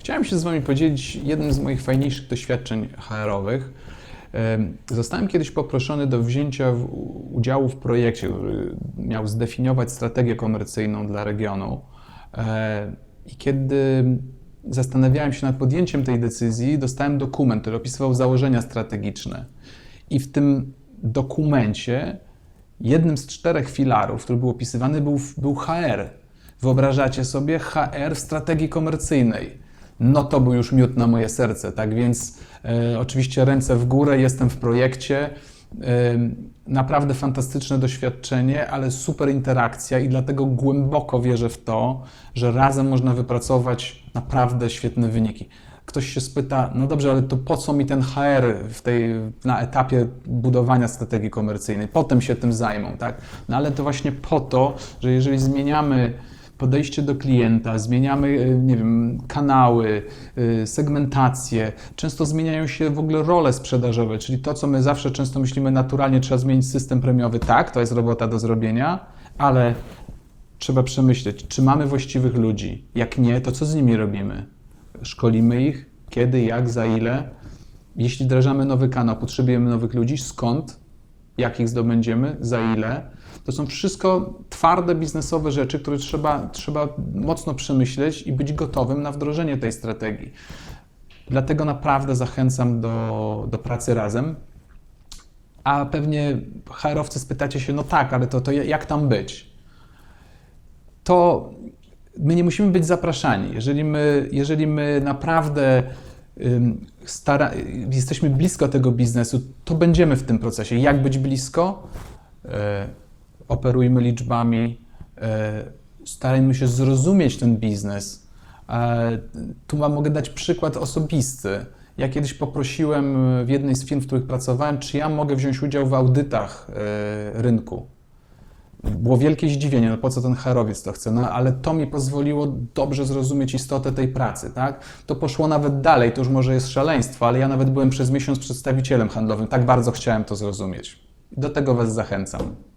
Chciałem się z Wami podzielić jednym z moich fajniejszych doświadczeń HR-owych. Em, Zostałem kiedyś poproszony do wzięcia udziału w projekcie, który miał zdefiniować strategię komercyjną dla regionu. E, I kiedy zastanawiałem się nad podjęciem tej decyzji, dostałem dokument, który opisywał założenia strategiczne. I w tym dokumencie jednym z czterech filarów, który był opisywany, był, był HR. Wyobrażacie sobie HR w strategii komercyjnej. No to był już miód na moje serce, tak więc e, oczywiście ręce w górę, jestem w projekcie. E, naprawdę fantastyczne doświadczenie, ale super interakcja i dlatego głęboko wierzę w to, że razem można wypracować naprawdę świetne wyniki. Ktoś się spyta, no dobrze, ale to po co mi ten HR w tej, na etapie budowania strategii komercyjnej? Potem się tym zajmą, tak? No ale to właśnie po to, że jeżeli zmieniamy podejście do klienta, zmieniamy, y, nie wiem, kanały, y, segmentację. Często zmieniają się w ogóle role sprzedażowe, czyli to, co my zawsze często myślimy naturalnie, trzeba zmienić system premiowy. Tak, to jest robota do zrobienia, ale trzeba przemyśleć, czy mamy właściwych ludzi. Jak nie, to co z nimi robimy? Szkolimy ich? Kiedy, jak, za ile? Jeśli wdrażamy nowy kanał, potrzebujemy nowych ludzi, skąd? Jak ich zdobędziemy? Za ile? To są wszystko twarde biznesowe rzeczy, które trzeba, trzeba mocno przemyśleć i być gotowym na wdrożenie tej strategii. Dlatego naprawdę zachęcam do, do pracy razem. A pewnie HR-owcy spytacie się, no tak, ale to, to jak tam być? To my nie musimy być zapraszani. Jeżeli my, jeżeli my naprawdę stara, jesteśmy blisko tego biznesu, to będziemy w tym procesie. Jak być blisko? E, operujmy liczbami, e, starajmy się zrozumieć ten biznes. E, tu mogę dać przykład osobisty. Ja kiedyś poprosiłem w jednej z firm, w których pracowałem, czy ja mogę wziąć udział w audytach rynku. Było wielkie zdziwienie, no po co ten herowiec to chce, no ale to mi pozwoliło dobrze zrozumieć istotę tej pracy, tak? To poszło nawet dalej, to już może jest szaleństwo, ale ja nawet byłem przez miesiąc przedstawicielem handlowym, tak bardzo chciałem to zrozumieć. Do tego Was zachęcam.